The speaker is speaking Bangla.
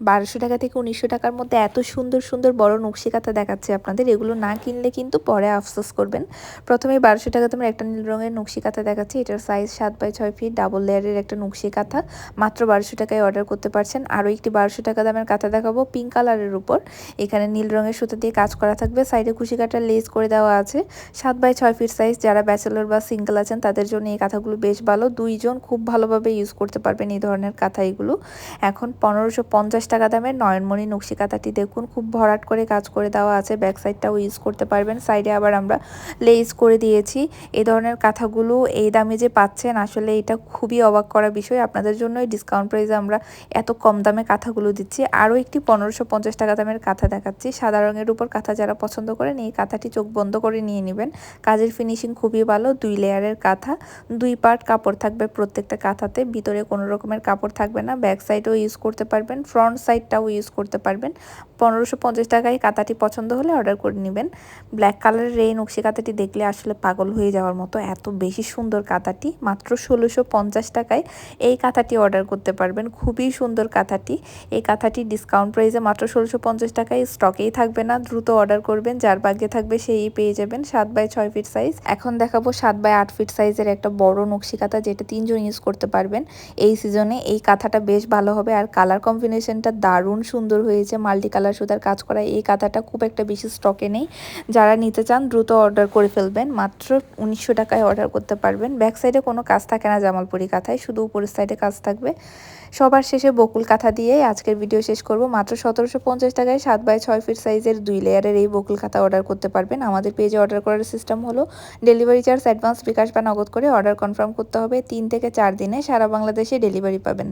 বারোশো টাকা থেকে উনিশশো টাকার মধ্যে এত সুন্দর সুন্দর বড় নকশি কাঁথা দেখাচ্ছে আপনাদের। এগুলো না কিনলে কিন্তু পরে আফসোস করবেন। প্রথমে বারোশো টাকা তোমার একটা নীল রঙের নকশি কাঁথা দেখাচ্ছে। এটার সাইজ সাত বাই ছয় ফিট ডাবল লেয়ারের একটা নকশি কাঁথা মাত্র বারোশো টাকায় অর্ডার করতে পারছেন। আরও একটি বারোশো টাকা দামের কাঁথা দেখাবো পিঙ্ক কালারের উপর। এখানে নীল রঙের সুতো দিয়ে কাজ করা থাকবে। সাইডে কাটার লেস করে দেওয়া আছে। সাত বাই ছয় ফিট সাইজ যারা ব্যাচেলর বা সিঙ্গেল আছেন, তাদের জন্য এই কাঁথাগুলো বেশ ভালো। দুইজন খুব ভালোভাবে ইউজ করতে পারবেন এই ধরনের কাঁথা এগুলো। এখন পনেরোশো পঞ্চাশ টাকা দামের নয়নমণি নকশি কাঁথাটি দেখুন, খুব ভরাট করে কাজ করে দেওয়া আছে। ব্যাক সাইডটাও ইউজ করতে পারবেন। সাইডে আবার আমরা লেস করে দিয়েছি। এই ধরনের কাঁথাগুলো এই দামে যে পাচ্ছেন, আসলে এটা খুবই অবাক করা বিষয়। আপনাদের জন্যই ডিসকাউন্ট প্রাইসে আমরা এত কম দামে কাঁথাগুলো দিচ্ছি। আরও একটি পনেরোশো পঞ্চাশ টাকা দামের কাঁথা দেখাচ্ছি। সাদা রঙের উপর কাঁথা যারা পছন্দ করেন, এই কাঁথাটি চোখ বন্ধ করে নিয়ে নেবেন। কাজের ফিনিশিং খুবই ভালো, দুই লেয়ারের কাঁথা। দুই পার্ট কাপড় থাকবে প্রত্যেকটা কাঁথাতে। ভিতরে কোনো রকমের কাপড় থাকবে না। ব্যাক সাইডও ইউজ করতে পারবেন। ফ্রন্ট সাইডটাও ইউজ করতে পারবেন। পনেরোশো পঞ্চাশ টাকায় কাঁথাটি পছন্দ হলে অর্ডার করে নেবেন। ব্ল্যাক কালারের এই নকশি কাঁথাটি দেখলে আসলে পাগল হয়ে যাওয়ার মতো এত বেশি সুন্দর কাঁথাটি মাত্র ষোলোশো পঞ্চাশ টাকায় এই কাঁথাটি অর্ডার করতে পারবেন। খুবই সুন্দর কাঁথাটি এই কাঁথাটি ডিসকাউন্ট প্রাইসে মাত্র ষোলোশো পঞ্চাশ টাকায় স্টকেই থাকবে না। দ্রুত অর্ডার করবেন। যার ভাগ্যে থাকবে সেই পেয়ে যাবেন সাত বাই ছয় ফিট সাইজ। এখন দেখাবো সাত বাই আট ফিট সাইজের একটা বড় নকশি কাঁথা যেটা তিনজন ইউজ করতে পারবেন। এই সিজনে এই কাঁথাটা বেশ ভালো হবে। আর কালার কম্বিনেশনটা দারুণ সুন্দর হয়েছে। মাল্টি কালার সুতার কাজ করা এই কাঁথাটা খুব একটা বেশি স্টকে নেই। যারা নিতে চান, দ্রুত অর্ডার করে ফেলবেন। মাত্র উনিশশো টাকায় অর্ডার করতে পারবেন। ব্যাক সাইডে কোনো কাজ থাকে না জামালপুরি কাঁথায়, শুধু উপরের সাইডে কাজ থাকবে। সবার শেষে বকুল কাঁথা দিয়ে আজকের ভিডিও শেষ করব। মাত্র সতেরোশো পঞ্চাশ টাকায় সাত বাই ছয় ফিট সাইজের দুই লেয়ারের এই বকুল খাতা অর্ডার করতে পারবেন। আমাদের পেজে অর্ডার করার সিস্টেম হলো ডেলিভারি চার্জ অ্যাডভান্স বিকাশ বা নগদ করে অর্ডার কনফার্ম করতে হবে। তিন থেকে চার দিনে সারা বাংলাদেশে ডেলিভারি পাবেন।